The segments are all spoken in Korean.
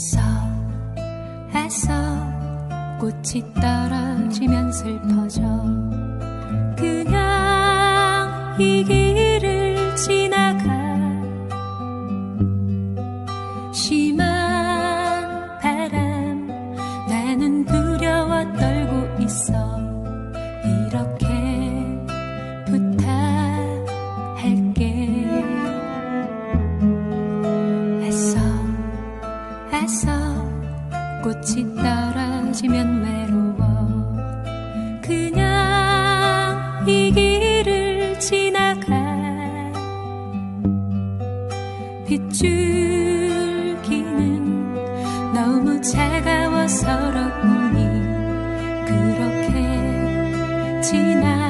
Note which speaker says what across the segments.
Speaker 1: 애써 애써 꽃이 떨어지면 슬퍼져. 그냥 이기 애써 꽃이 떨어지면 외로워. 그냥 이 길을 지나가. 빗줄기는 너무 차가워 서러우니? 그렇게 지나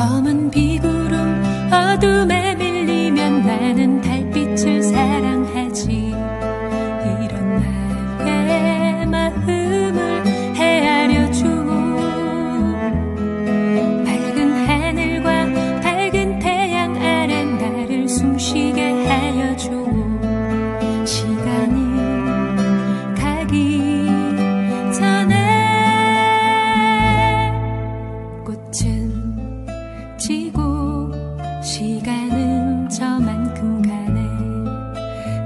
Speaker 1: 검은 비구름 어둠에 밀리면 나는 달빛을 사